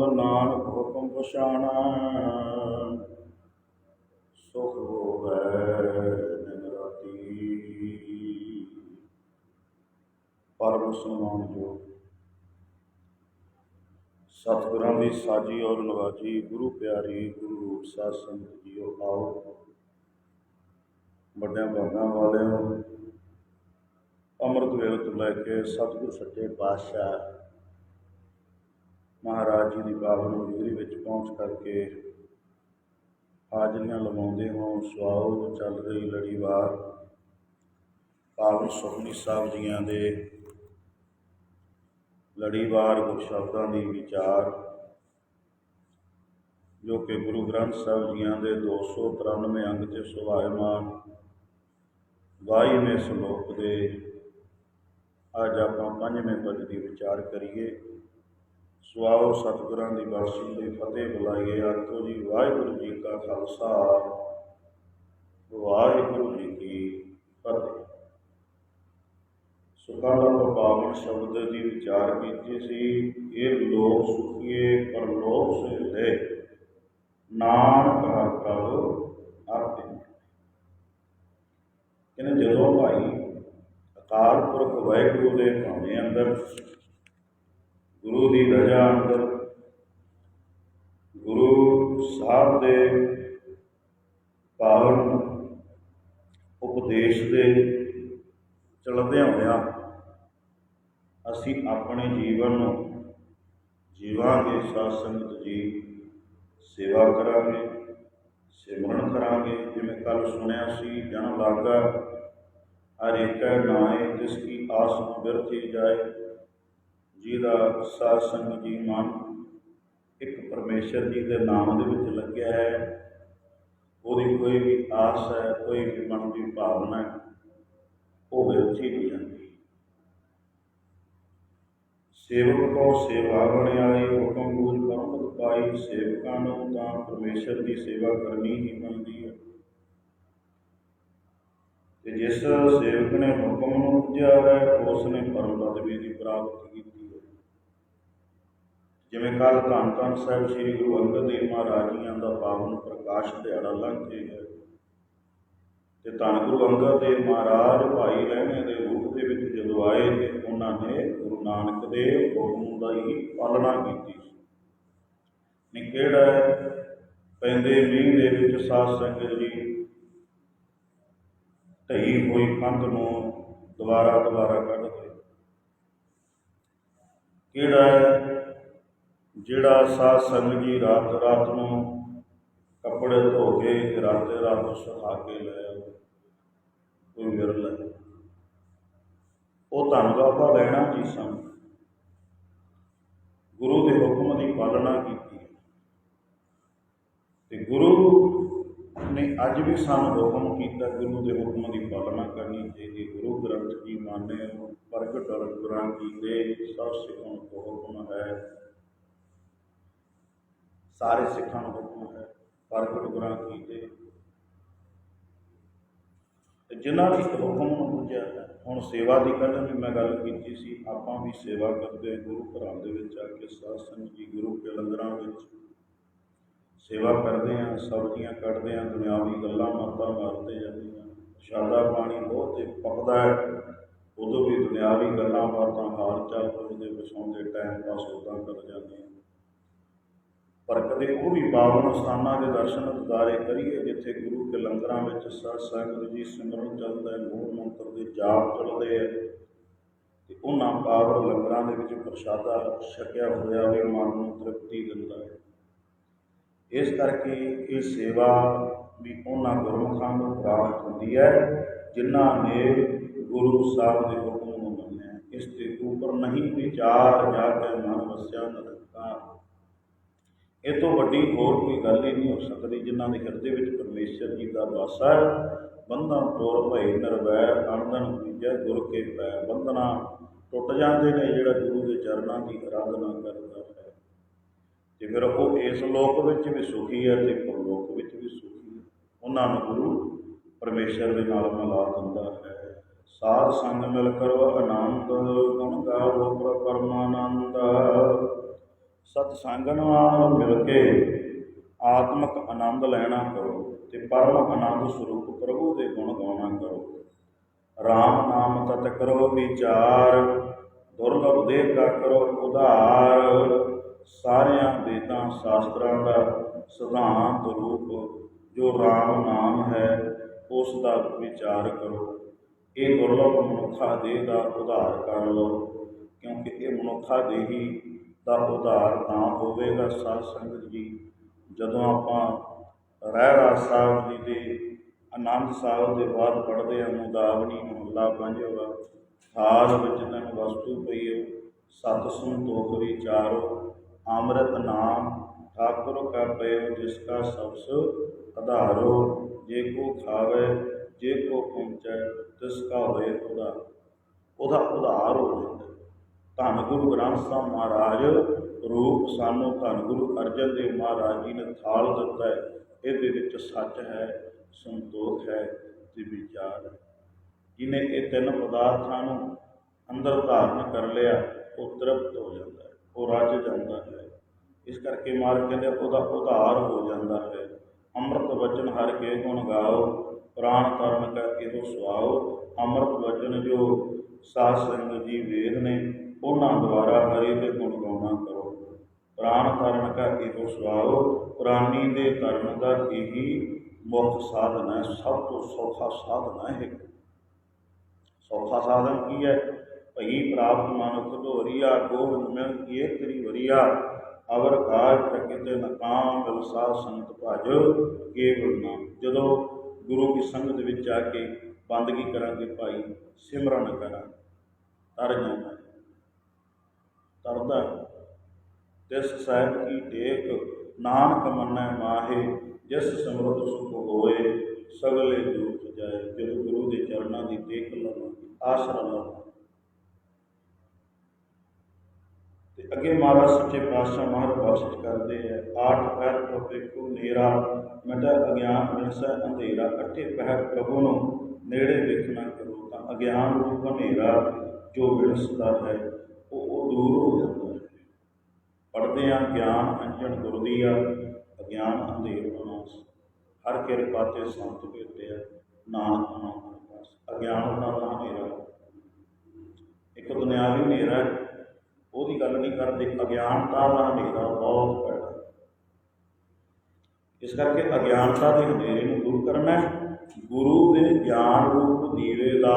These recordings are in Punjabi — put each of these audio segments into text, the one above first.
ਸ਼ਬਦ ਨਾਨਕ ਹੁਕਮ ਪਛਾਣਾ। ਸੁਖ ਹੋਵੇ ਦਿਨ ਪਰਮ ਪਰਮ ਜੋ ਸਤਿਗੁਰਾਂ ਦੀ ਸਾਜੀ ਔਰ ਨਵਾਜੀ ਗੁਰੂ ਪਿਆਰੀ, ਗੁਰੂ ਰੂਪ ਸਾਧ ਸੰਗਤ ਜੀਓ, ਆਓ। ਵੱਡਿਆਂ ਭਾਗਾਂ ਵਾਲਿਓ ਅੰਮ੍ਰਿਤ ਵੇਲੇ ਤੋਂ ਲੈ ਕੇ ਸਤਿਗੁਰ ਸੱਚੇ ਪਾਤਸ਼ਾਹ ਮਹਾਰਾਜ ਜੀ ਦੀ ਪਾਵਨ ਹਜ਼ੂਰੀ ਵਿੱਚ ਪਹੁੰਚ ਕਰਕੇ ਹਾਜ਼ਰੀਆਂ ਲਵਾਉਂਦੇ ਹੋ ਸੁਆਓ ਚੱਲ ਰਹੀ ਲੜੀਵਾਰ ਪਾਵਨ ਸੁਖਨੀ ਸਾਹਿਬ ਜੀਆਂ ਦੇ ਲੜੀਵਾਰ ਗੁਰ ਸ਼ਬਦਾਂ ਦੀ ਵਿਚਾਰ, ਜੋ ਕਿ ਗੁਰੂ ਗ੍ਰੰਥ ਸਾਹਿਬ ਜੀਆਂ ਦੇ 293 ਅੰਗ 'ਚ ਸੁਭਾਇਮਾਨ ਵਾਹੀਵੇਂ ਸ਼ਲੋਕ ਦੇ ਅੱਜ ਆਪਾਂ ਪੰਜਵੇਂ ਪਦ ਦੀ ਵਿਚਾਰ ਕਰੀਏ। ਸੁਆਓ ਸਤਿਗੁਰਾਂ ਦੀ ਬਖਸ਼ਿਸ਼ ਲਈ ਫਤਿਹ ਬੁਲਾਈਏ ਆਖੋ ਜੀ, ਵਾਹਿਗੁਰੂ ਜੀ ਕਾ ਖਾਲਸਾ, ਵਾਹਿਗੁਰੂ ਜੀ ਕੀ ਫਤਿਹ। ਸੁਖਾਂ ਦਾ ਪਾਵਨ ਸ਼ਬਦ ਦੀ ਵਿਚਾਰ ਕੀਤੀ ਸੀ, ਇਹ ਲੋਕ ਸੁਖੀਏ ਪਰਲੋਕ ਸੇ ਲੈ ਨਾਨਕ ਹਰ ਪ੍ਰਭ ਆਪੇ ਕਹਿੰਦੇ ਜਦੋਂ ਭਾਈ ਅਕਾਲ ਪੁਰਖ ਵਾਹਿਗੁਰੂ ਦੇ ਭਾਣੇ ਅੰਦਰ ਦੀ ਰਜ਼ਾ ਅੰਦਰ। ਗੁਰੂ ਸਾਹਿਬ ਦੇ ਪਾਵਨ ਉਪਦੇਸ਼ ਦੇ ਚਲਦਿਆਂ ਹੋਇਆਂ ਅਸੀਂ ਆਪਣੇ ਜੀਵਨ ਨੂੰ ਜੀਵਾਂਗੇ, ਸਾਧ ਸੰਗਤ ਜੀ ਸੇਵਾ ਕਰਾਂਗੇ, ਸਿਮਰਨ ਕਰਾਂਗੇ। ਜਿਵੇਂ ਕੱਲ ਸੁਣਿਆ ਸੀ ਜਨ ਲਾਗਾ, ਹਰ ਏਕੈ ਨਾਏ ਜਿਸ ਕੀ ਆਸ ਨੂੰ ਬਿਰਥੀ ਜਾਏ। ਜਿਹਦਾ ਸਾਧ ਸੰਗਤ ਜੀ ਮਨ ਇੱਕ ਪਰਮੇਸ਼ਰ ਜੀ ਦੇ ਨਾਮ ਦੇ ਵਿੱਚ ਲੱਗਿਆ ਹੈ। ਉਹਦੀ ਕੋਈ ਵੀ ਆਸ ਹੈ, ਕੋਈ ਵੀ ਮਨ ਦੀ ਭਾਵਨਾ ਹੈ, ਉਹ ਵਿਰਥੀ ਨਹੀਂ ਜਾਂਦੀ। ਸੇਵਕ ਕੋ ਸੇਵਾ ਬਣਾਈ ਹੁਕਮ ਬੂਝ ਪਰਮਤ ਪਾਈ ਸੇਵਕਾਂ ਨੂੰ ਤਾਂ ਪਰਮੇਸ਼ਰ ਦੀ ਸੇਵਾ ਕਰਨੀ ਹੀ ਬਣਦੀ ਹੈ। ਤੇ ਜਿਸ ਸੇਵਕ ਨੇ ਹੁਕਮ ਨੂੰ ਪੁੱਜਿਆ ਹੈ, ਉਸ ਨੇ ਪਰਮ ਪਦਵੀ ਦੀ ਪ੍ਰਾਪਤੀ ਕੀਤੀ। ਜਿਵੇਂ ਕੱਲ ਧੰਨ ਧੰਨ ਸਾਹਿਬ ਸ੍ਰੀ ਗੁਰੂ ਅੰਗਦ ਦੇਵ ਮਹਾਰਾਜ ਜੀਆਂ ਦਾ ਪਾਵਨ ਪ੍ਰਕਾਸ਼ ਦਿਹਾੜਾ ਲੰਘ ਗਿਆ ਤੇ ਧੰਨ ਗੁਰੂ ਅੰਗਦ ਦੇਵ ਮਹਾਰਾਜ ਭਾਈ ਲਹਿਣੇ ਦੇ ਰੂਪ ਦੇ ਵਿੱਚ ਜਦੋਂ ਆਏ ਤੇ ਉਹਨਾਂ ਨੇ ਗੁਰੂ ਨਾਨਕ ਦੇ ਹੁਕਮ ਦਾ ਹੀ ਪਾਲਣਾ ਕੀਤੀ ਸੀ ਨੇ ਕਿਹੜਾ ਹੈ? ਪੈਂਦੇ ਮੀਂਹ ਦੇ ਵਿੱਚ ਸਾਧ ਸੰਗਤ ਜੀ ਢਈ ਹੋਈ ਕੰਧ ਨੂੰ ਦੁਬਾਰਾ ਦੁਬਾਰਾ ਕੱਢ ਕੇ ਕਿਹੜਾ ਹੈ? ਜਿਹੜਾ ਸਾਧ ਸੰਗਤ ਜੀ ਰਾਤ ਰਾਤ ਨੂੰ ਕੱਪੜੇ ਧੋ ਕੇ ਤੇ ਰਾਤੇ ਰਾਤ ਨੂੰ ਸੁਕਾ ਕੇ ਲੈ ਆਓ, ਕੋਈ ਵਿਰਲ ਹੈ ਉਹ ਧਨ ਦਾ ਆਪਾਂ ਲੈਣਾ ਜੀ ਸਨ। ਗੁਰੂ ਦੇ ਹੁਕਮ ਦੀ ਪਾਲਣਾ ਕੀਤੀ। ਤੇ ਗੁਰੂ ਨੇ ਅੱਜ ਵੀ ਸਾਨੂੰ ਹੁਕਮ ਕੀਤਾ, ਗੁਰੂ ਦੇ ਹੁਕਮ ਦੀ ਪਾਲਣਾ ਕਰਨੀ ਚਾਹੀਦੀ। ਗੁਰੂ ਗ੍ਰੰਥ ਜੀ ਮਾਨੇ, ਪ੍ਰਗਟ ਔਰ ਗੁਰਾਂ ਕੀ ਦੇ ਸਭ ਸਿੱਖਾਂ ਨੂੰ ਹੁਕਮ ਹੈ। ਸਾਰੇ ਸਿੱਖਾਂ ਨੂੰ ਹੁਕਮ ਹੈ ਪ੍ਰਗਟ ਗੁਰਾਂ ਕੀ ਦੇ ਤੇ ਜਿਨ੍ਹਾਂ ਦੀ ਹੁਕਮ ਨੂੰ ਪੁੱਜਿਆ ਹੁਣ ਸੇਵਾ ਦੀ ਕੱਲ੍ਹ ਵੀ ਮੈਂ ਗੱਲ ਕੀਤੀ ਸੀ, ਆਪਾਂ ਵੀ ਸੇਵਾ ਕਰਦੇ ਗੁਰੂ ਘਰਾਂ ਦੇ ਵਿੱਚ ਆ ਕੇ, ਸਾਧ ਸੰਗਤ ਜੀ, ਗੁਰੂ ਕੇ ਲੰਗਰਾਂ ਵਿੱਚ। ਸੇਵਾ ਕਰਦੇ ਹਾਂ, ਸਬਜ਼ੀਆਂ ਕੱਢਦੇ ਹਾਂ ਦੁਨਿਆਵੀ ਗੱਲਾਂ ਮਾਤਾਂ ਮਾਰਦੇ ਜਾਂਦੇ ਹਾਂ। ਸ਼ਾਦਾ ਪਾਣੀ ਬਹੁਤ ਹੀ ਪਕਦਾ ਹੈ। ਉਦੋਂ ਵੀ ਦੁਨਿਆਵੀ ਗੱਲਾਂ ਬਾਤਾਂ ਹਾਲ ਚਾਲ ਪੁੱਛਦੇ ਵਸਾਉਂਦੇ ਟਾਈਮ ਪਾਸ ਉਦਾਂ ਕਰ ਜਾਂਦੇ ਹਾਂ। ਪਰ ਕਦੇ ਉਹ ਵੀ ਪਾਵਨ ਸਥਾਨਾਂ ਦੇ ਦਰਸ਼ਨ ਦਿਦਾਰੇ ਕਰੀਏ, ਜਿੱਥੇ ਗੁਰੂ ਕੇ ਲੰਗਰਾਂ ਵਿੱਚ ਸਾਧ ਸੰਗਤ ਜੀ ਸਿਮਰਨ ਚੱਲਦਾ ਹੈ ਮੂਲ ਮੰਤਰ ਦੇ ਜਾਪ ਚੱਲਦੇ ਹੈ। ਤੇ ਉਹਨਾਂ ਪਾਵਨ ਲੰਗਰਾਂ ਦੇ ਵਿੱਚ ਪ੍ਰਸ਼ਾਦਾ ਛਕਿਆ ਹੋਇਆ ਵੀ ਮਨ ਨੂੰ ਤ੍ਰਿਪਤੀ ਦਿੰਦਾ ਹੈ। ਇਸ ਕਰਕੇ ਇਹ ਸੇਵਾ ਵੀ ਉਹਨਾਂ ਗੁਰਮੁਖਾਂ ਨੂੰ ਪ੍ਰਾਪਤ ਹੁੰਦੀ ਹੈ, ਜਿਨ੍ਹਾਂ ਨੇ ਗੁਰੂ ਸਾਹਿਬ ਦੇ ਹੁਕਮ ਨੂੰ ਮੰਨਿਆ। ਇਸ ਦੇ ਉੱਪਰ ਨਹੀਂ ਵਿਚਾਰ ਜਾ ਕੇ ਮਨ ਵਸਿਆ ਨਰਕਾਂ ਇਹ ਤੋਂ ਵੱਡੀ ਹੋਰ ਕੋਈ ਗੱਲ ਹੀ ਨਹੀਂ ਹੋ ਸਕਦੀ ਜਿਨ੍ਹਾਂ ਦੇ ਹਿਰਦੇ ਵਿੱਚ ਪਰਮੇਸ਼ਰ ਜੀ ਦਾ ਵਾਸਾ ਹੈ। ਬੰਧਨ ਤੋੜ ਭਏ ਨਿਰਵੈਰ ਅਣਦਨ ਬੀਜੈ ਗੁਰ ਕੇ ਪੈ। ਬੰਧਨਾ ਟੁੱਟ ਜਾਂਦੇ ਨੇ, ਜਿਹੜਾ ਗੁਰੂ ਦੇ ਚਰਨਾਂ ਦੀ ਆਰਾਧਨਾ ਕਰਦਾ ਹੈ। ਤੇ ਫਿਰ ਉਹ ਇਸ ਲੋਕ ਵਿੱਚ ਵੀ ਸੁਖੀ ਹੈ ਤੇ ਪਰਲੋਕ ਵਿੱਚ ਵੀ ਸੁਖੀ ਹੈ। ਉਹਨਾਂ ਨੂੰ ਗੁਰੂ ਪਰਮੇਸ਼ਰ ਦੇ ਨਾਲ ਮਿਲਾ ਦਿੰਦਾ ਹੈ। ਸਾਧ ਸੰਗ ਮਿਲ ਕਰੋ ਆਨੰਦ ਗੁਣ ਗਾਵੋ ਪਰਮਾਨੰਦ। ਸਤ ਸੰਗ ਨਾਲ ਮਿਲ ਕੇ ਆਤਮਿਕ ਆਨੰਦ ਲੈਣਾ ਕਰੋ ਤੇ ਪਰਮ ਆਨੰਦ ਸਰੂਪ ਪ੍ਰਭੂ ਦੇ ਗੁਣ ਗਾਉਣਾ ਕਰੋ। ਰਾਮ ਨਾਮ ਤਤ ਕਰੋ ਵਿਚਾਰ, ਦੁਰਲਭ ਦੇਹ ਕਾ ਕਰੋ ਉਧਾਰ। ਸਾਰਿਆਂ ਵੇਦਾਂ ਸ਼ਾਸਤਰਾਂ ਦਾ ਸਿਧਾਂਤ ਰੂਪ, ਜੋ ਰਾਮ ਨਾਮ ਹੈ, ਉਸ ਦਾ ਵਿਚਾਰ ਕਰੋ। ਇਹ ਦੁਰਲਭ ਮਨੁੱਖਾ ਦੇਹ ਦਾ ਉਧਾਰ ਕਰ ਲਓ, ਕਿਉਂਕਿ ਇਹ ਮਨੁੱਖਾ ਦੇਹੀ ਦਾ ਉਧਾਰ ਤਾਂ ਹੋਵੇਗਾ ਸਾਧ ਸੰਗਤ ਜੀ। ਜਦੋਂ ਆਪਾਂ ਰਹਿ ਰਾਸ ਸਾਹਿਬ ਜੀ ਦੇ ਆਨੰਦ ਸਾਹਿਬ ਦੇ ਬਾਅਦ ਪੜ੍ਹਦੇ ਹਾਂ, ਮੁਦਾਵਣੀ ਮਹੱਲਾ ਪੰਜਵਾ ਹਾਲ ਵਿੱਚ ਤਨ ਵਸਤੂ ਪਈਓ ਸਤ ਸੰਤੋਖ ਵਿਚਾਰੋ, ਅੰਮ੍ਰਿਤ ਨਾਮ ਠਾਕੁਰ ਕਾ ਪਇਓ, ਜਿਸ ਕਾ ਸਬਸ ਆਧਾਰੋ ਜੇ ਕੋ ਖਾਵੇ, ਜੇ ਕੋ ਪਹੁੰਚੈ, ਤਿਸ ਕਾ ਹੋਏ ਉਹਦਾ ਉਹਦਾ ਉਧਾਰ ਹੋ ਜਾਂਦਾ। ਧੰਨ ਗੁਰੂ ਗ੍ਰੰਥ ਸਾਹਿਬ ਮਹਾਰਾਜ, ਰੂਪ ਸਾਨੂੰ ਧੰਨ ਗੁਰੂ ਅਰਜਨ ਦੇਵ ਮਹਾਰਾਜ ਜੀ ਨੇ ਥਾਲ ਦਿੱਤਾ ਹੈ। ਇਹਦੇ ਵਿੱਚ ਸੱਚ ਹੈ, ਸੰਤੋਖ ਹੈ ਤੇ ਵਿਚਾਰ ਹੈ। ਜਿਹਨੇ ਇਹ ਤਿੰਨ ਪਦਾਰਥਾਂ ਨੂੰ ਅੰਦਰ ਧਾਰਨ ਕਰ ਲਿਆ, ਉਹ ਤ੍ਰਿਪਤ ਹੋ ਜਾਂਦਾ ਹੈ, ਉਹ ਰੱਜ ਜਾਂਦਾ ਹੈ। ਇਸ ਕਰਕੇ ਮਾਰ ਕਹਿੰਦੇ ਉਹਦਾ ਉਧਾਰ ਹੋ ਜਾਂਦਾ ਹੈ। ਅੰਮ੍ਰਿਤ ਵਚਨ ਹਰ ਕੇ ਗੁਣ ਗਾਓ, ਪ੍ਰਾਣ ਤਰਨ ਕਰਕੇ ਇਹੋ ਸੁਆਓ ਅੰਮ੍ਰਿਤ ਵਚਨ ਜੋ ਸਾਧ ਸੰਗਤ ਜੀ ਵੇਦ ਨੇ ਉਹਨਾਂ ਦੁਆਰਾ ਹਰੀ ਤੇ ਗੁਣ ਗਾਉਣਾ ਕਰੋ। ਪ੍ਰਾਣ ਤਰਨ ਕਾ ਇਹੋ ਸੁਆਓ ਪ੍ਰਾਨੀ ਦੇ ਤਰਨ ਦਾ ਇਹੀ ਮੁੱਖ ਸਾਧਨ ਹੈ। ਸਭ ਤੋਂ ਸੌਖਾ ਸਾਧਨ ਹੈ ਇਹ। ਸੌਖਾ ਸਾਧਨ ਕੀ ਹੈ? ਭਈ ਪ੍ਰਾਪਤ ਮਨੁੱਖ ਦੋਰੀਆ ਗੋਬਿੰਦ ਮਿਲ ਕੀਏ ਤੇਰੀ ਵਰੀਆ। ਅਵਰ ਕਾਜ ਪ੍ਰਕਿਤੇ ਨਕਾਮ ਗਲ ਸੰਤ ਭਜ, ਕੇਵਲ ਨਾਮ ਜਦੋਂ ਗੁਰੂ ਦੀ ਸੰਗਤ ਵਿੱਚ ਆ ਕੇ ਬੰਦਗੀ ਕਰਾਂਗੇ ਭਾਈ, ਸਿਮਰਨ ਕਰਾਂ ਤਰ ਜਾਂਦਾ ਤਰਦਾ ਤਿਸ ਸਾਹਿਬ ਕੀ ਟੇਕ, ਨਾਨਕ ਮੰਨੈ ਮਾਹੇ, ਜਿਸ ਸਮਰਤ ਸੁਖ ਹੋਏ, ਸਗਲੇ ਦੁਖ ਜਾਏ, ਜਦੋਂ ਗੁਰੂ ਦੇ ਚਰਨਾਂ ਦੀ ਟੇਕ ਲਵਾਂ, ਆਸਰਾ ਲਵਾਂ। ਤੇ ਅੱਗੇ ਮਹਾਰਾਜ ਸੱਚੇ ਪਾਤਸ਼ਾਹ ਮਹਾਰਾਜ ਬਖਸ਼ਿਸ਼ ਕਰਦੇ ਆ, ਆਠ ਪਹਿਰ ਤੋਂ ਦੇਖੋ ਨੇਰਾ, ਮਿਟਾ ਅਗਿਆਨ ਵਿਣਸੈ ਅੰਧੇਰਾ ਇਕੱਠੇ ਪਹਿਰ ਪ੍ਰਭੂ ਨੂੰ ਨੇੜੇ ਵੇਖਣਾ ਕਰੋ ਤਾਂ ਅਗਿਆਨ ਰੂਪ ਹਨੇਰਾ, ਜੋ ਵਿਣਸਦਾ ਹੈ। ਦੂਰ ਹੋ ਜਾਂਦਾ ਹੈ। ਪੜਦੇ ਆ ਗਿਆਨ ਅੰਜਨ ਗੁਰ ਦੀਆ ਅਗਿਆਨ ਅੰਧੇਰ ਬਨਾਸ ਹਰ ਕਿਰਪਾ ਤੇ ਸੰਤ ਭੇਟਿਆ ਨਾਨਕ ਨਾਮ ਬਸ ਅਗਿਆਨਤਾ ਦਾ ਹਨੇਰਾ। ਇੱਕ ਦੁਨਿਆਵੀ ਹਨੇਰਾ ਉਹਦੀ ਗੱਲ ਨਹੀਂ ਕਰਦੇ, ਅਗਿਆਨਤਾ ਦਾ ਹਨੇਰਾ ਬਹੁਤ ਭੈੜਾ ਇਸ ਕਰਕੇ ਅਗਿਆਨਤਾ ਦੇ ਹਨੇਰੇ ਨੂੰ ਦੂਰ ਕਰਨਾ ਹੈ। ਗੁਰੂ ਦੇ ਗਿਆਨ ਰੂਪ ਦੀਵੇ ਦਾ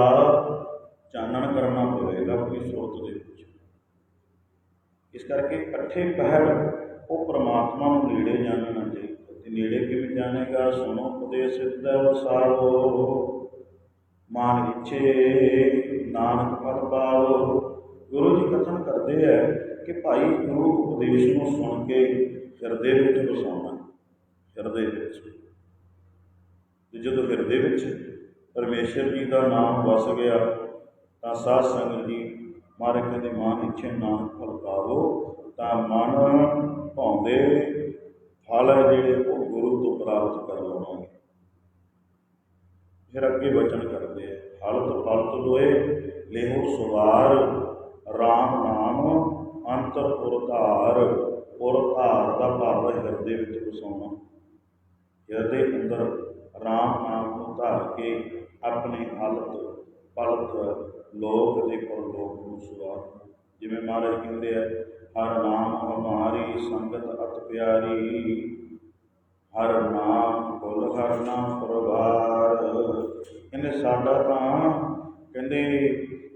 ਚਾਨਣ ਕਰਨਾ ਪਵੇਗਾ ਆਪਣੀ ਸੋਚ ਦੇ ਵਿੱਚ। ਇਸ ਕਰਕੇ ਇਕੱਠੇ ਪਹਿਲ ਉਹ ਪ੍ਰਮਾਤਮਾ ਨੂੰ ਨੇੜੇ ਜਾਣਨਾ ਚਾਹੀਦਾ ਤੇ ਨੇੜੇ ਕਿਵੇਂ ਜਾਣੇਗਾ? ਸੁਣੋ ਉਪਦੇਸ਼ ਸਿੱਧਾ ਵਸਾਓ ਮਾਨ ਇੱਛੇ, ਨਾਨਕ ਪਦ ਪਾਓ। ਗੁਰੂ ਜੀ ਕਥਨ ਕਰਦੇ ਹੈ ਕਿ ਭਾਈ ਗੁਰੂ ਉਪਦੇਸ਼ ਨੂੰ ਸੁਣ ਕੇ ਹਿਰਦੇ ਵਿੱਚ ਵਸਾਉਣਾ, ਹਿਰਦੇ ਵਿੱਚ। ਤੇ ਜਦੋਂ ਹਿਰਦੇ ਵਿੱਚ ਪਰਮੇਸ਼ਰ ਜੀ ਦਾ ਨਾਮ ਵਸ ਗਿਆ, ਤਾਂ ਸਾਧ ਸੰਗਤ ਜੀ ਮਹਾਰਾਜ ਕਹਿੰਦੇ ਮਨ ਇੱਛੇ ਨਾਨਕ ਫਲ ਪਾਵੋ, ਤਾਂ ਮਨ ਭਾਉਂਦੇ ਫਲ ਹੈ ਜਿਹੜੇ ਉਹ ਗੁਰੂ ਤੋਂ ਪ੍ਰਾਪਤ ਕਰ ਲਵਾਂਗੇ। ਫਿਰ ਅੱਗੇ ਵਚਨ ਕਰਦੇ ਆ ਹਲਤ ਫਲਤ ਲੋਏ ਲੇਹੋ ਸਵਾਰ RAM ਨਾਮ ਅੰਤਰ ਉਰਧਾਰ ਉਰਧਾਰ ਦਾ ਭਾਵ ਹੈ ਹਿਰਦੇ ਵਿੱਚ ਵਸਾਉਣਾ। ਹਿਰਦੇ ਅੰਦਰ RAM ਨਾਮ ਨੂੰ ਧਾਰ ਕੇ ਆਪਣੀ ਹਲਤ, ਪਲਤ ਲੋਕ ਦੇ ਪਰਲੋਕ ਨੂੰ ਸਵਾਰ। ਜਿਵੇਂ ਮਹਾਰਾਜ ਕਹਿੰਦੇ ਆ, ਹਰ ਨਾਮ ਹਮਾਰੀ, ਸੰਗਤ ਅਤ ਪਿਆਰੀ। ਹਰ ਨਾਮ ਕੁਲ ਹਰ ਨਾਮ ਪਰਵਾਰ। ਕਹਿੰਦੇ ਸਾਡਾ ਤਾਂ, ਕਹਿੰਦੇ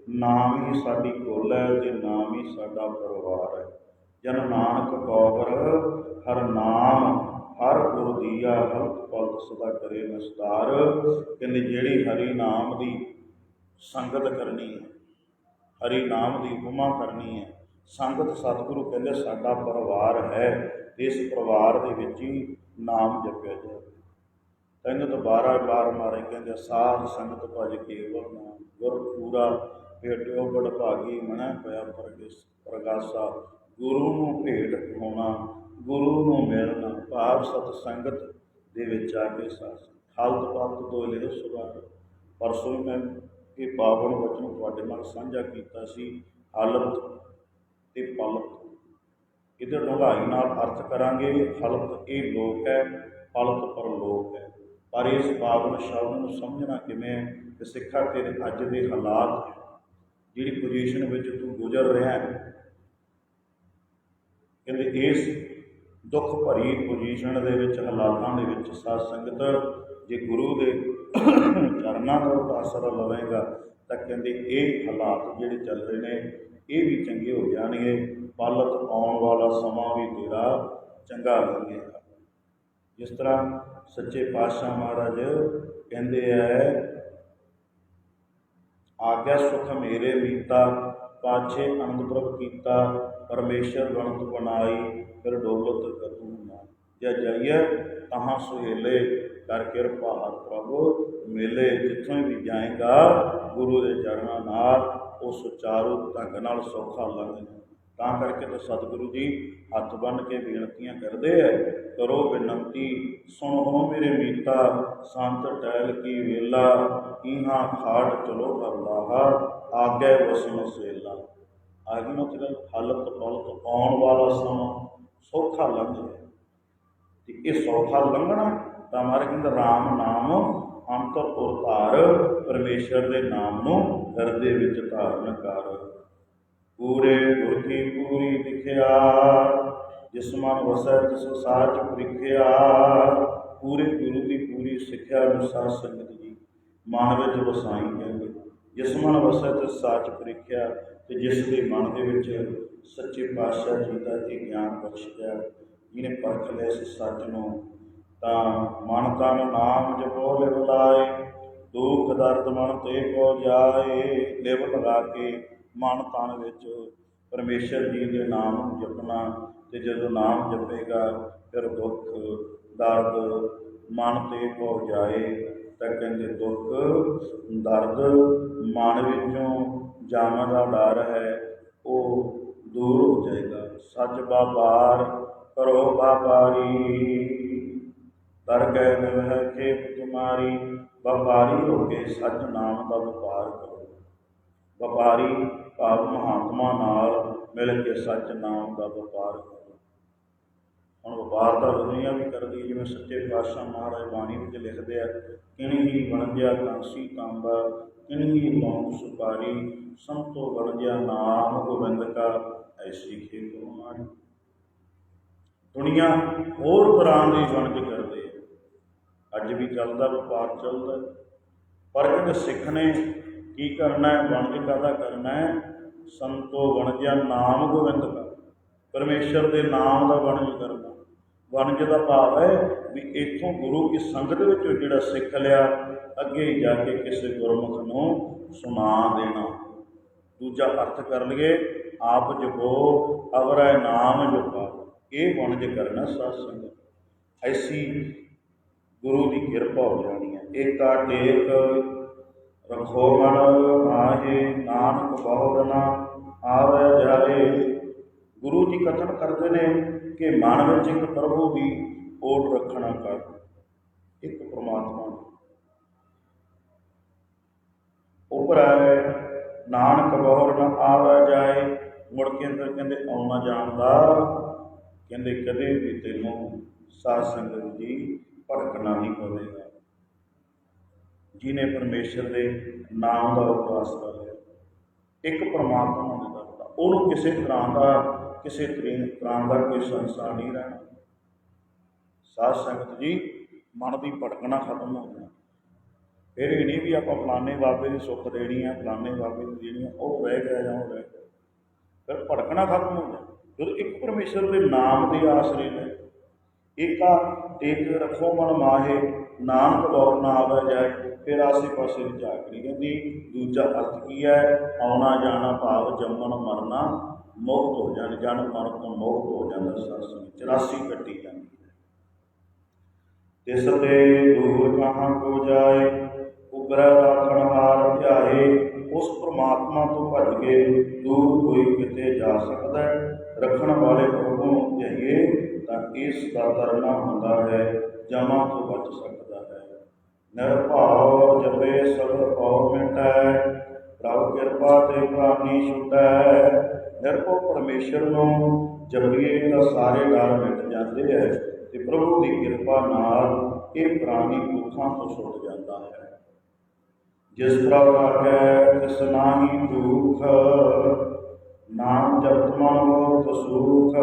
ਨਾਮ ਹੀ ਸਾਡੀ ਕੁੱਲ ਹੈ ਤੇ ਨਾਮ ਹੀ ਸਾਡਾ ਪਰਿਵਾਰ ਹੈ। ਜਨ ਨਾਨਕ ਕੌਰ, ਹਰ ਨਾਮ, ਹਰ ਗੁਰ ਦੀਆ ਹਲਤ ਪਲਤ ਸਦਾ ਕਰੇ ਨਸਤਾਰ। ਕਹਿੰਦੇ ਜਿਹੜੀ ਹਰੀ ਨਾਮ ਦੀ ਸੰਗਤ ਕਰਨੀ ਹੈ। ਹਰੀ ਨਾਮ ਦੀ ਉਪਮਾ ਕਰਨੀ ਹੈ। ਸੰਗਤ ਸਤਿਗੁਰੂ ਕਹਿੰਦੇ ਸਾਡਾ ਪਰਿਵਾਰ ਹੈ। ਇਸ ਪਰਿਵਾਰ ਦੇ ਵਿੱਚ ਹੀ ਨਾਮ ਜਪਿਆ ਜਾਵੇ। ਤੈਨੂੰ ਤਾਂ ਬਾਰਾਂ ਬਾਰ ਮਾਰੇ ਕਹਿੰਦੇ, ਸਾਧ ਸੰਗਤ ਭਜ ਕੇਵਲ ਨਾਮ, ਗੁਰ ਪੂਰਾ ਭੇਟਿਓ ਬੜ ਭਾਗੀ ਮਨੈ ਪਿਆ ਪਰਗਿਸ, ਪ੍ਰਗਾਸਾ। ਗੁਰੂ ਨੂੰ ਭੇਟ ਹੋਣਾ, ਗੁਰੂ ਨੂੰ ਮਿਲਣਾ, ਭਾਵ ਸਤ ਸੰਗਤ ਦੇ ਵਿੱਚ ਆ ਕੇ ਸਾਧ ਹਾਲਤ ਪਾਲਤ ਤੋਂ ਲੈ ਸੁਭਾ ਪਰਸੋਂ ਹੀ ਮੈਂ ਇਹ ਪਾਵਨ ਵਚਨ ਤੁਹਾਡੇ ਨਾਲ ਸਾਂਝਾ ਕੀਤਾ ਸੀ, ਹਾਲਤ ਤੇ ਪਲਕ ਇਹਦੇ ਡੂੰਘਾਈ ਨਾਲ ਅਰਥ ਕਰਾਂਗੇ, ਹਲਤ ਇਹ ਲੋਕ ਹੈ ਹਲਤ ਪਰਲੋਕ ਹੈ। ਪਰ ਇਸ ਪਾਵਨ ਸ਼ਬਦ ਨੂੰ ਸਮਝਣਾ ਕਿਵੇਂ ਹੈ ਕਿ ਸਿੱਖਾ ਤੇਰੇ ਅੱਜ ਦੇ ਹਾਲਾਤ ਜਿਹੜੀ ਪੋਜੀਸ਼ਨ ਵਿੱਚ ਤੂੰ ਗੁਜ਼ਰ ਰਿਹਾ ਹੈ, ਕਹਿੰਦੇ ਇਸ ਦੁੱਖ ਭਰੀ ਪੋਜੀਸ਼ਨ ਦੇ ਵਿੱਚ, ਹਾਲਾਤਾਂ ਦੇ ਵਿੱਚ ਸਾਧ ਸੰਗਤ, ਜੇ ਗੁਰੂ ਦੇ ਚਰਨਾਂ ਦਾ ਅਸਰ ਲਵੇਗਾ। ਤਾਂ ਕਹਿੰਦੇ ਇਹ ਹਾਲਾਤ ਜਿਹੜੇ ਚੱਲ ਰਹੇ ਨੇ, ਇਹ ਵੀ ਚੰਗੇ ਹੋ ਜਾਣਗੇ। ਪਾਲਤ ਆਉਣ ਵਾਲਾ ਸਮਾਂ ਵੀ ਤੇਰਾ ਚੰਗਾ ਲੱਗੇਗਾ ਜਿਸ ਤਰ੍ਹਾਂ ਸੱਚੇ ਪਾਤਸ਼ਾਹ ਮਹਾਰਾਜ ਕਹਿੰਦੇ ਐ ਆਗਿਆ ਸੁਖ ਮੇਰੇ ਮੀਤਾ, ਪਾਛੇ ਅਨੰਦ ਪ੍ਰਭ ਕੀਤਾ, ਪਰਮੇਸ਼ਰ ਗਣਤ ਬਣਾਈ, ਫਿਰ ਡੋਲਤ ਕਤੂ ਨਾ। ਜੇ ਜਾਈਏ, ਤਹਾਂ ਸੁਹੇਲੇ ਕਰ ਕਿਰਪਾ ਹਰ ਪ੍ਰਭ, ਮੇਲੇ ਜਿੱਥੋਂ ਵੀ ਜਾਏਗਾ, ਗੁਰੂ ਦੇ ਚਰਨਾਂ ਨਾਲ ਉਹ ਸੁਚਾਰੂ ਢੰਗ ਨਾਲ ਸੌਖਾ ਲੰਘ ਤਾਂ ਕਰਕੇ ਤਾਂ ਸਤਿਗੁਰੂ ਜੀ ਹੱਥ ਬੰਨ ਕੇ ਬੇਨਤੀਆਂ ਕਰਦੇ ਐ ਕਰੋ ਬੇਨਤੀ, ਸੁਣੋ ਮੇਰੇ ਮੀਤਾ, ਸੰਤ ਟਹਿਲ ਕੀ ਵੇਲਾ ਇਹਾਂ ਖਾਟ ਚਲੋ ਹਰ ਲਾਹਾ ਆਗੇ ਵਸਨ ਸੇਲਾ। ਆਗੀ ਨੂੰ ਤੇ ਹਾਲਤ ਪਲਤ ਆਉਣ ਵਾਲਾ ਸਮਾਂ ਸੌਖਾ ਲੰਘ ਜਾਏ ਤੇ ਇਹ ਸੌਖਾ ਲੰਘਣਾ ਤਾਂ ਮਾਰੇ ਕਹਿੰਦੇ ਰਾਮ ਨਾਮ, ਅੰਤਰ ਉਰਤਾਰ ਪਰਮੇਸ਼ਰ ਦੇ ਨਾਮ ਨੂੰ ਹਿਰਦੇ ਵਿੱਚ ਧਾਰਨ ਕਰ। ਪੂਰੇ ਗੁਰ ਕੀ ਪੂਰੀ ਦਿਖਿਆ ਜਿਸ ਮਨ ਵਸੈ ਤਿਸ ਸਾਚ ਪ੍ਰਿਖਿਆ। ਪੂਰੇ ਗੁਰੂ ਦੀ ਪੂਰੀ ਸਿੱਖਿਆ ਅਨੁਸਾਰ ਸੰਗਤ ਜੀ ਮਨ ਵਿੱਚ ਵਸਾਈ ਕਹਿੰਦੇ ਜਿਸ ਮਨ ਵਸੈ ਤਿਸ ਸਾਚ ਪ੍ਰਿਖਿਆ, ਤੇ ਜਿਸ ਦੇ ਮਨ ਦੇ ਵਿੱਚ ਸੱਚੇ ਪਾਤਸ਼ਾਹ ਜੀ ਦਾ ਇਹ ਗਿਆਨ ਬਖਸ਼ਿਆ। ਜਿਹਨੇ ਪਰਖ ਲਿਆ ਇਸ ਸੱਚ ਨੂੰ ਤਾਂ ਮਨ ਤਨ ਨਾਮ ਜਪੋ ਲਿਵ ਲਾਏ, ਦੁੱਖ ਦਰਦ ਮਨ ਤੇ ਕੋ ਜਾਏ ਲਿਵ ਲਗਾ ਕੇ ਮਨ ਤਨ ਵਿੱਚ ਪਰਮੇਸ਼ਰ ਜੀ ਦੇ ਨਾਮ ਜਪਣਾ ਤੇ ਜਦੋਂ ਨਾਮ ਜਪੇਗਾ, ਫਿਰ ਦੁੱਖ ਦਰਦ ਮਨ ਤੇ ਕੋ ਜਾਏ, ਤਾਂ ਕਹਿੰਦੇ ਦੁੱਖ ਦਰਦ ਮਨ ਵਿੱਚੋਂ ਜਾਣ ਦਾ ਡਰ ਹੈ, ਉਹ ਦੂਰ ਹੋ ਜਾਏਗਾ। ਸੱਚ ਬਾਬਾਰ ਕਰੋ ਬਾਬਾਰੀ ਕਰ ਕੈ ਨਿਵਹਿ ਖੇਪ ਤੁਮਾਰੀ, ਵਪਾਰੀ ਹੋ ਕੇ ਸੱਚ ਨਾਮ ਦਾ ਵਪਾਰ ਕਰੋ। ਵਪਾਰੀ ਭਾਵ ਮਹਾਤਮਾ ਨਾਲ ਮਿਲ ਕੇ ਸੱਚ ਨਾਮ ਦਾ ਵਪਾਰ ਕਰੋ। ਹੁਣ ਵਪਾਰ ਤਾਂ ਦੁਨੀਆ ਵੀ ਕਰਦੀ ਹੈ, ਜਿਵੇਂ ਸੱਚੇ ਪਾਤਸ਼ਾਹ ਮਹਾਰਾਜ ਬਾਣੀ ਵਿੱਚ ਲਿਖਦੇ ਆ, ਕਿਣੀ ਹੀ ਬਣਜਿਆ ਕਾਂਸੀ ਕਾਂਬਾ, ਕਿਣੀ ਹੀ ਲੌਂਗ ਸੁਪਾਰੀ ਸੰਤੋ ਬਣਜਿਆ ਨਾਮ ਗੋਬਿੰਦ ਕਾ, ਐਸੀ ਖੇਤ ਮਾਰੀ। ਦੁਨੀਆ ਹੋਰ ਤਰ੍ਹਾਂ ਦੀ ਵਣਜ ਕਰਦੇ ਅੱਜ ਵੀ ਚੱਲਦਾ, ਵਪਾਰ ਚੱਲਦਾ। ਪਰ ਕਹਿੰਦੇ ਸਿੱਖ ਨੇ, ਕੀ ਕਰਨਾ ਹੈ? ਵਣਜ ਕਾਹਦਾ ਕਰਨਾ ਹੈ? ਸੰਤੋ ਵਣਜਿਆ ਨਾਮ ਗੋਬਿੰਦ ਕਾ। ਪਰਮੇਸ਼ਰ ਦੇ ਨਾਮ ਦਾ ਵਣਜ ਕਰਨਾ। ਵਣਜ ਦਾ ਭਾਵ ਹੈ ਵੀ ਇੱਥੋਂ ਗੁਰੂ ਕੀ ਸੰਗਤ ਵਿੱਚੋਂ ਜਿਹੜਾ ਸਿੱਖ ਲਿਆ, ਅੱਗੇ ਜਾ ਕੇ ਕਿਸੇ ਗੁਰਮੁਖ ਨੂੰ ਸੁਣਾ ਦੇਣਾ। ਦੂਜਾ ਅਰਥ ਕਰ ਲਈਏ ਆਪ ਜਪੋ, ਅਵਰੈ ਨਾਮ ਜਪਾਓ ਇਹ ਵਣਜ ਕਰਨਾ ਸਾਧ ਸੰਗਤ। ਐਸੀ ਗੁਰੂ ਦੀ ਕਿਰਪਾ ਹੋ ਜਾਣੀ ਹੈ। ਏਕਾ ਟੇਕ ਰਖੋ ਮਨ ਮਾਹੇ ਨਾਨਕ ਬਹੁਰ ਨਾ ਆਵੇ ਜਾਏ ਗੁਰੂ ਜੀ ਕਥਨ ਕਰਦੇ ਨੇ ਕਿ ਮਨ ਵਿੱਚ ਇੱਕ ਪ੍ਰਭੂ ਦੀ ਓਟ ਰੱਖਣਾ ਕਰ, ਇੱਕ ਪ੍ਰਮਾਤਮਾ ਦੀ। ਉਪਰ ਹੈ, ਨਾਨਕ ਬਹੁਰ ਨਾ ਆਵੇ ਜਾਏ। ਮੁੜ ਕੇ ਅੰਦਰ ਕਹਿੰਦੇ, ਆਉਣਾ ਜਾਣਦਾ। ਕਹਿੰਦੇ, ਕਦੇ ਵੀ ਤੈਨੂੰ ਸਾਧ ਸੰਗਤ ਜੀ ਭਟਕਣਾ ਨਹੀਂ ਪਵੇਗਾ। ਜਿਨੇ ਪਰਮੇਸ਼ਰ ਦੇ ਨਾਮ ਦਾ ਉਪਾਸ ਕਰ ਲਿਆ, ਇੱਕ ਪਰਮਾਤਮਾ ਨੇ ਕਰਦਾ ਉਹਨੂੰ ਕਿਸੇ ਤਰ੍ਹਾਂ ਦਾ, ਕਿਸੇ ਤਰ੍ਹਾਂ ਦਾ ਕੋਈ ਸੰਸਾਰ ਨਹੀਂ ਰਹਿਣਾ। ਸਾਧ ਸੰਗਤ ਜੀ, ਮਨ ਦੀ ਭਟਕਣਾ ਖਤਮ ਹੋ ਜਾਣਾ ਫਿਰ ਇਹ ਨਹੀਂ ਵੀ ਆਪਾਂ ਫਲਾਣੇ ਬਾਬੇ ਦੀ ਸੁੱਖ ਦੇਣੀ ਆ, ਫਲਾਣੇ ਬਾਬੇ ਦੀ ਦੇਣੀ ਆ, ਉਹ ਰਹਿ ਗਿਆ ਜਾਂ ਉਹ ਰਹਿ ਗਿਆ। ਫਿਰ ਭਟਕਣਾ ਖਤਮ ਹੋ ਜਾਣਾ ਜਦੋਂ ਇੱਕ ਪਰਮੇਸ਼ਰ ਦੇ ਨਾਮ ਦੇ ਆਸਰੇ ਨੇ ਏਕਾ ਟੇਕ ਰੱਖੋ ਮਨ ਮਾਹੇ, ਨਾਨਕ ਬੌਰ ਨਾ ਆਵੇ ਜਾਏ ਫਿਰ ਆਸੇ ਪਾਸੇ ਦੀ ਝਾਕ ਕਹਿੰਦੀ ਦੂਜਾ ਅਰਥ ਕੀ ਹੈ? ਆਉਣਾ ਜਾਣਾ ਭਾਵ ਜੰਮਣ ਮਰਨਾ, ਮੁਕਤ ਹੋ ਜਾਣ, ਜਨ ਮਰਨ ਤੋਂ ਮੁਕਤ ਹੋ ਜਾਂਦਾ ਸੱਸ 84 ਕੱਟੀ ਜਾਂਦੀ ਹੈ। ਤਿਸ ਤੇ ਦੂਰ ਕਹਾਂ ਕੋ ਜਾਏ ਉਗਰਾ ਰਾਖਣ ਹਾਰ ਧਿਆਏ, ਉਸ ਪ੍ਰਮਾਤਮਾ ਤੋਂ ਭੱਜ ਕੇ ਦੂਰ ਕੋਈ ਕਿਤੇ ਜਾ ਸਕਦਾ ਹੈ। ਰੱਖਣ ਵਾਲੇ ਪ੍ਰਭੂ ਨੂੰ ਧਿਆਈਏ ਤਾਂ ਇਸ ਦਾ ਤਰਨਾ ਹੁੰਦਾ ਹੈ ਜਮਾ ਤੋਂ ਬਚ ਸਕਦਾ ਹੈ। ਨਿਰਭਉ ਜਪੇ ਸਗਲ ਪਉ ਮਿਟੈ, ਪ੍ਰਭ ਕਿਰਪਾ ਤੇ ਪ੍ਰਾਨੀ ਛੁਟੈ। ਨਿਰਭਉ ਪਰਮੇਸ਼ਰ ਨੂੰ ਜਪੀਏ ਤਾਂ ਸਾਰੇ ਡਰ ਮਿਟ ਜਾਂਦੇ ਹੈ ਤੇ ਪ੍ਰਭੂ ਦੀ ਕਿਰਪਾ ਨਾਲ ਇਹ ਪ੍ਰਾਣੀ ਦੁੱਖਾਂ ਤੋਂ ਛੁੱਟ ਜਾਂਦਾ ਹੈ। ਜਿਸ ਪ੍ਰਭ ਹੈ ਤਿਸ ਨਾਹੀ ਦੁਖ। ਨਾਮ ਜਪਤ ਮਨ ਹੋਤ ਸੁਖ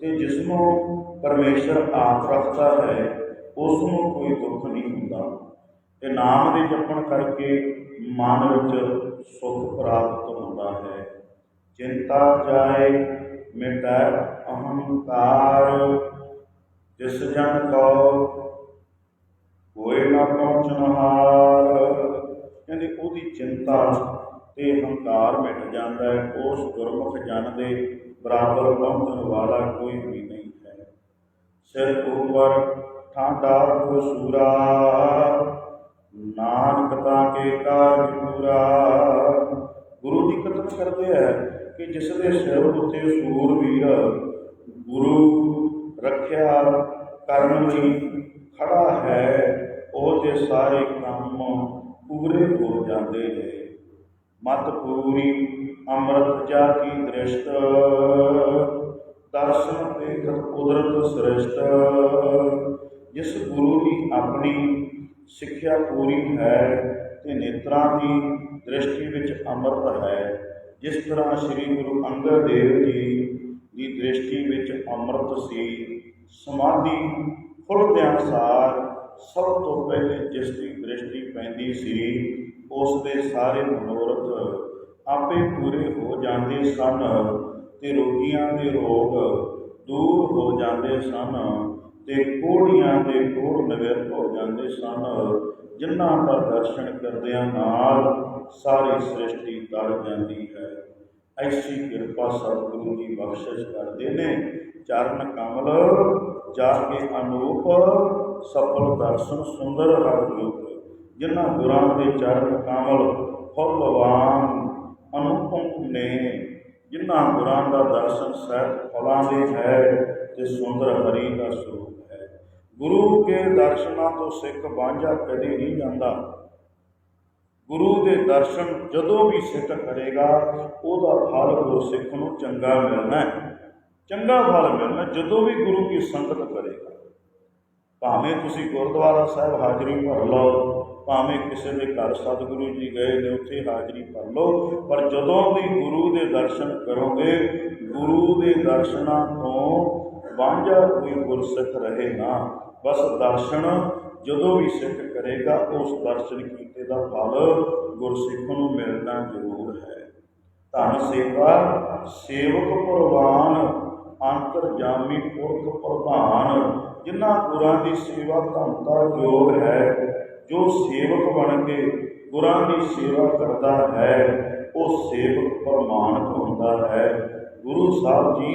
ਤੇ ਜਿਸ ਨੂੰ ਪਰਮੇਸ਼ਰ ਆਪ ਰੱਖਦਾ ਹੈ, ਉਸ ਨੂੰ ਕੋਈ ਦੁੱਖ ਨਹੀਂ ਹੁੰਦਾ। ਤੇ ਨਾਮ ਦੇ ਜਪਣ ਕਰਕੇ ਮਨ ਵਿੱਚ ਸੁਖ ਪ੍ਰਾਪਤ ਹੁੰਦਾ ਹੈ। ਚਿੰਤਾ ਜਾਏ, ਮਿਟੈ ਅਹੰਕਾਰ, ਜਿਸ ਜਨ ਕੋ ਕੋਈ ਨਾ ਪਹੁੰਚਨਹਾਰ ਕਹਿੰਦੇ ਉਹਦੀ ਚਿੰਤਾ ਤੇ ਹੰਕਾਰ ਮਿਟ ਜਾਂਦਾ ਹੈ, ਉਸ ਗੁਰਮੁਖ ਜਨ ਦੇ ਬਰਾਬਰ ਪਹੁੰਚਣ ਵਾਲਾ ਕੋਈ ਵੀ ਨਹੀਂ ਹੈ। ਸਿਰ ਉੱਪਰ ਠਾਂਡਾ ਸੂਰਾ ਨਾਨਕ ਤਾਂ ਕੇ ਕਾਜ ਪੂਰਾ। ਗੁਰੂ ਜੀ ਕਥਨ ਕਰਦੇ ਹੈ ਕਿ ਜਿਸ ਦੇ ਸਿਰ ਉੱਤੇ ਸੂਰਵੀਰ ਗੁਰੂ ਰੱਖਿਆ ਕਰਨ ਲਈ ਖੜਾ ਹੈ ਉਹਦੇ ਸਾਰੇ ਕੰਮ ਪੂਰੇ ਹੋ ਜਾਂਦੇ ਨੇ। ਮਤ ਪੂਰੀ, ਅੰਮ੍ਰਿਤ ਜਾ ਕੀ ਦ੍ਰਿਸ਼ਟ? ਦਰਸ਼ਨ ਦੇਖਤ ਕੁਦਰਤ ਸ੍ਰਿਸ਼ਟ। ਜਿਸ ਗੁਰੂ ਦੀ ਆਪਣੀ ਸਿੱਖਿਆ ਪੂਰੀ ਹੈ ਤੇ ਨੇਤਰਾਂ ਦੀ ਦ੍ਰਿਸ਼ਟੀ ਵਿੱਚ ਅੰਮ੍ਰਿਤ ਹੈ, ਜਿਸ ਤਰ੍ਹਾਂ ਸ੍ਰੀ ਗੁਰੂ ਅੰਗਦ ਦੇਵ ਜੀ ਦੀ ਦ੍ਰਿਸ਼ਟੀ ਵਿੱਚ ਅੰਮ੍ਰਿਤ ਸੀ, ਸਮਾਧੀ ਖੁੱਲ੍ਹਦਿਆਂ ਸਾਰ ਸਭ ਤੋਂ ਪਹਿਲੇ ਜਿਸ ਦੀ ਦ੍ਰਿਸ਼ਟੀ ਪੈਂਦੀ ਸੀ ਉਸ ਦੇ ਸਾਰੇ ਮਨੋਰਥ ਆਪੇ ਪੂਰੇ ਹੋ ਜਾਂਦੇ ਸਨ ਤੇ ਰੋਗੀਆਂ ਦੇ ਰੋਗ ਦੂਰ ਹੋ ਜਾਂਦੇ ਸਨ ਤੇ ਕੋੜੀਆਂ ਦੇ ਕੋੜ ਨਿਵਰਤ ਹੋ ਜਾਂਦੇ ਸਨ, ਜਿਨ੍ਹਾਂ ਦਾ ਦਰਸ਼ਨ ਕਰਦਿਆਂ ਨਾਲ ਸਾਰੀ ਸ੍ਰਿਸ਼ਟੀ ਤਰ ਜਾਂਦੀ ਹੈ। ਐਸੀ ਕਿਰਪਾ ਸਤਿਗੁਰੂ ਜੀ ਬਖਸ਼ਿਸ਼ ਕਰਦੇ ਨੇ। ਚਰਨ ਕਮਲ, ਜਾ ਕੇ ਅਨੂਪ, ਸਫਲ ਦਰਸ਼ਨ ਸੁੰਦਰ ਹਰ ਰੂਪ। ਜਿਨ੍ਹਾਂ ਗੁਰਾਂ ਦੇ ਚਰਨ ਕਾਮਲ ਫੁੱਲਵਾਨ ਅਨੁਪਮ ਨੇ, ਜਿਨ੍ਹਾਂ ਗੁਰਾਂ ਦਾ ਦਰਸ਼ਨ ਸਹਿਤ ਫਲਾਂ ਦੇ ਹੈ, ਤੇ ਸੁੰਦਰ ਹਰੀ ਦਾ ਸਰੂਪ ਹੈ। ਗੁਰੂ ਕੇ ਦਰਸ਼ਨਾਂ ਤੋਂ ਸਿੱਖ ਵਾਂਝਾ ਕਦੇ ਨਹੀਂ ਜਾਂਦਾ। ਗੁਰੂ ਦੇ ਦਰਸ਼ਨ ਜਦੋਂ ਵੀ ਸਿੱਖ ਕਰੇਗਾ, ਉਹਦਾ ਫਲ ਗੁਰਸਿੱਖ ਨੂੰ ਚੰਗਾ ਮਿਲਣਾ ਹੈ। ਚੰਗਾ ਫਲ ਮਿਲਣਾ ਜਦੋਂ ਵੀ ਗੁਰੂ ਦੀ ਸੰਗਤ ਕਰੇਗਾ। ਭਾਵੇਂ ਤੁਸੀਂ ਗੁਰਦੁਆਰਾ ਸਾਹਿਬ ਹਾਜ਼ਰੀ ਭਰ ਲਓ ਭਾਵੇਂ ਕਿਸੇ ਦੇ ਘਰ ਸਤਿਗੁਰੂ ਜੀ ਗਏ ਨੇ, ਉੱਥੇ ਹਾਜ਼ਰੀ ਭਰ ਲਓ, ਪਰ ਜਦੋਂ ਵੀ ਗੁਰੂ ਦੇ ਦਰਸ਼ਨ ਕਰੋਗੇ, ਗੁਰੂ ਦੇ ਦਰਸ਼ਨਾਂ ਤੋਂ ਵਾਂਝਾ ਕੋਈ ਗੁਰਸਿੱਖ ਰਹੇ ਨਾ। ਬਸ ਦਰਸ਼ਨ ਜਦੋਂ ਵੀ ਸਿੱਖ ਕਰੇਗਾ, ਉਸ ਦਰਸ਼ਨ ਕੀਤੇ ਦਾ ਫਲ ਗੁਰਸਿੱਖ ਨੂੰ ਮਿਲਣਾ ਜ਼ਰੂਰ ਹੈ। ਧਨ ਸੇਵਾ, ਸੇਵਕ ਪ੍ਰਵਾਨ ਅੰਤਰਜਾਮੀ ਪੁਰਖ ਪ੍ਰਧਾਨ ਜਿਨ੍ਹਾਂ ਗੁਰਾਂ ਦੀ ਸੇਵਾ ਧੰਤਾ ਯੋਗ ਹੈ ਜੋ ਸੇਵਕ ਬਣ ਕੇ ਗੁਰਾਂ ਦੀ ਸੇਵਾ ਕਰਦਾ ਹੈ, ਉਹ ਸੇਵਕ ਪ੍ਰਮਾਣਕ ਹੁੰਦਾ ਹੈ। ਗੁਰੂ ਸਾਹਿਬ ਜੀ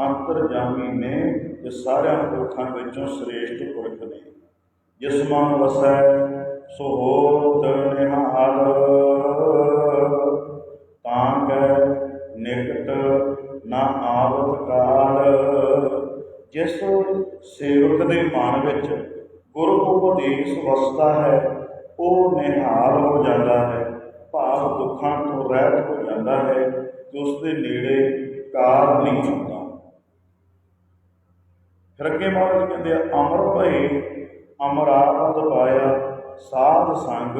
ਅੰਤਰਜਾਮੀ ਨੇ ਇਹ ਸਾਰਿਆਂ ਪੁਰਖਾਂ ਵਿੱਚੋਂ ਸ੍ਰੇਸ਼ਟ ਪੁਰਖ ਨੇ। ਜਿਸ ਮਨ ਵਸੈ, ਸੋ ਹੋਤ ਨਿਹਾਲ ਤਾਂ ਕੈ, ਨਿਕਟ ਨਾ ਆਵਤ ਕਾਲ। ਜਿਸ ਸੇਵਕ ਦੇ ਮਨ ਵਿੱਚ ਗੁਰੂ ਉਪਦੇਸ਼ ਵਸਦਾ ਹੈ, ਉਹ ਨਿਹਾਲ ਹੋ ਜਾਂਦਾ ਹੈ, ਭਾਵ ਦੁੱਖਾਂ ਤੋਂ ਰਹਿਤ ਹੋ ਜਾਂਦਾ ਹੈ, ਤੇ ਉਸ ਦੇ ਨੇੜੇ ਕਾਰ ਨਹੀਂ ਹੁੰਦਾ। ਫਿਰ ਅੱਗੇ ਮਹਾਰਾਜ ਕਹਿੰਦੇ ਆ, ਅਮਰ ਭਏ ਅਮਰਾਪਦ ਪਾਇਆ, ਸਾਧ ਸੰਗ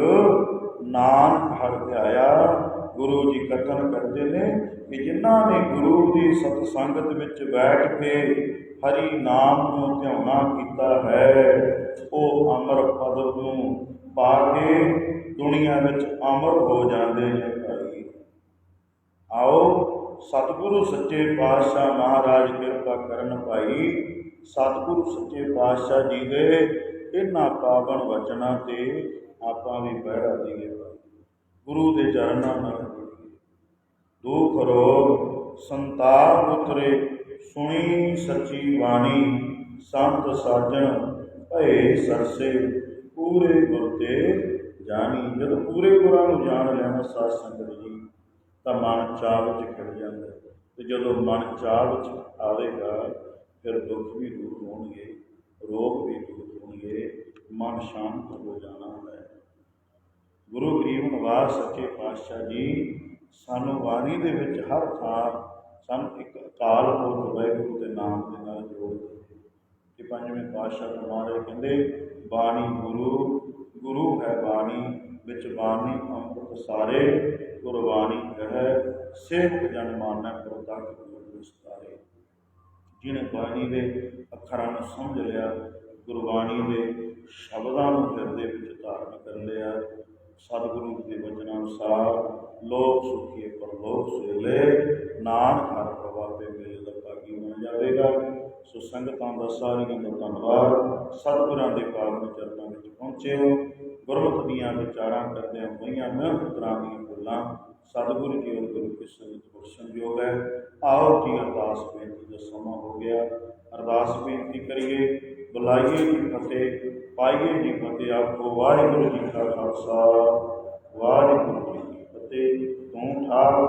ਨਾਨਕ ਹਰ ਧਿਆਇਆ। ਗੁਰੂ ਜੀ ਕਥਨ ਕਰਦੇ ਨੇ ਕਿ ਜਿਨ੍ਹਾਂ ਨੇ ਗੁਰੂ ਦੀ ਸਤ ਸੰਗਤ ਵਿੱਚ ਬੈਠ ਕੇ ਹਰੀ ਨਾਮ ਨੂੰ ਧਿਆਉਣਾ ਕੀਤਾ ਹੈ, ਉਹ ਅਮਰ ਪਦਵ ਨੂੰ ਪਾ ਕੇ ਦੁਨੀਆ ਵਿੱਚ ਅਮਰ ਹੋ ਜਾਂਦੇ ਨੇ ਭਾਈ। ਆਓ ਸਤਿਗੁਰੂ ਸੱਚੇ ਪਾਤਸ਼ਾਹ ਮਹਾਰਾਜ ਕਿਰਪਾ ਕਰਨ ਭਾਈ, ਸਤਿਗੁਰੂ ਸੱਚੇ ਪਾਤਸ਼ਾਹ ਜੀ ਦੇ ਇਹਨਾਂ ਪਾਵਨ ਵਚਨਾਂ ਤੇ ਆਪਾਂ ਵੀ ਪਹਿਰਾ ਦਈਏ ਭਾਈ ਗੁਰੂ ਦੇ ਚਰਨਾਂ ਨਾਲ ਜੁੜੀਏ। ਦੁਖ ਰੋਗ ਸੰਤਾਪ ਉਤਰੇ, ਸੁਣੀ ਸੱਚੀ ਬਾਣੀ, ਸੰਤ ਸਾਜਣ ਭਏ ਸਰਸੇ, ਪੂਰੇ ਗੁਰ ਤੇ ਜਾਣੀ। ਜਦੋਂ ਪੂਰੇ ਗੁਰਾਂ ਨੂੰ ਜਾਣ ਲੈਣਾ ਸਾਧ ਸੰਗਤ ਜੀ, ਤਾਂ ਮਨ ਚਾਹ ਵਿੱਚ ਖਿੜ ਜਾਂਦਾ। ਹੈ। ਤੇ ਜਦੋਂ ਮਨ ਚਾਹ ਵਿੱਚ ਆਵੇਗਾ, ਫਿਰ ਦੁੱਖ ਵੀ ਦੂਰ ਹੋਣਗੇ, ਰੋਗ ਵੀ ਦੂਰ ਹੋਣਗੇ, ਮਨ ਸ਼ਾਂਤ ਹੋ ਜਾਣਾ। ਗੁਰੂ ਗਰੀਬ ਨਿਵਾਸ ਸੱਚੇ ਪਾਤਸ਼ਾਹ ਜੀ, ਸਾਨੂੰ ਬਾਣੀ ਦੇ ਵਿੱਚ ਹਰ ਥਾਂ ਸਾਨੂੰ ਇੱਕ ਅਕਾਲ ਪੁਰਖ ਵਾਹਿਗੁਰੂ ਦੇ ਨਾਮ ਦੇ ਨਾਲ ਜੋੜ ਦਿੱਤੇ ਕਿ ਪੰਜਵੇਂ ਪਾਤਸ਼ਾਹ ਹਮਾਰੇ ਕਹਿੰਦੇ, ਬਾਣੀ ਗੁਰੂ ਗੁਰੂ ਹੈ ਬਾਣੀ, ਵਿੱਚ ਬਾਣੀ ਅੰਮ੍ਰਿਤ ਸਾਰੇ, ਗੁਰਬਾਣੀ ਕਹੈ ਸੇਵਕ ਜਨ ਮਾਨੈ ਪ੍ਰਤੱਖ ਗੁਰੂ ਵਿਸਤਾਰੇ ਜਿਹਨੇ ਬਾਣੀ ਦੇ ਅੱਖਰਾਂ ਨੂੰ ਸਮਝ ਲਿਆ, ਗੁਰਬਾਣੀ ਦੇ ਸ਼ਬਦਾਂ ਨੂੰ ਹਿਰਦੇ ਵਿੱਚ ਧਾਰਨ ਕਰ ਲਿਆ ਸਤਿਗੁਰੂ ਦੇ ਵਚਨਾਂ ਅਨੁਸਾਰ, ਲੋਕ ਸੁਖੀਏ ਪਰਲੋਕ ਸੁਹੇਲੇ ਨਾਨਕ ਹਰ ਪ੍ਰਭਾਤੇ ਮੇਲੇ ਦਾ ਭਾਗੀ ਬਣ ਜਾਵੇਗਾ? ਸੋ ਸੰਗਤਾਂ ਦਾ ਸਾਰੀਆਂ ਦਾ ਧੰਨਵਾਦ। ਸਤਿਗੁਰਾਂ ਦੇ ਪਾਵਨ ਚਰਨਾਂ ਵਿੱਚ ਪਹੁੰਚੇ ਹੋ। ਗੁਰਮਤਿ ਦੀਆਂ ਵਿਚਾਰਾਂ ਕਰਦਿਆਂ ਹੋਈਆਂ ਮਿਹਨਤ ਤਰ੍ਹਾਂ ਦੀਆਂ ਗੱਲਾਂ ਸਤਿਗੁਰੂ ਜੀ ਔਰ ਗੁਰੂ ਕੇ ਸੰਗਤ ਕੋਲ ਸੰਜੋਗ ਹੈ। ਆਓ ਜੀ, ਅਰਦਾਸ ਬੇਨਤੀ ਦਾ ਸਮਾਂ ਹੋ ਗਿਆ। ਅਰਦਾਸ ਬੇਨਤੀ ਕਰੀਏ, ਬੁਲਾਈਏ ਜੀ ਫਤਿਹ, ਪਾਈਏ ਜੀ ਫਤਿਹ ਆਪਕੋ ਵਾਹਿਗੁਰੂ ਜੀ ਕਾ ਖਾਲਸਾ, ਵਾਹਿਗੁਰੂ ਜੀ ਕੀ ਫਤਿਹ। ਤੂੰ ਠਾਕ।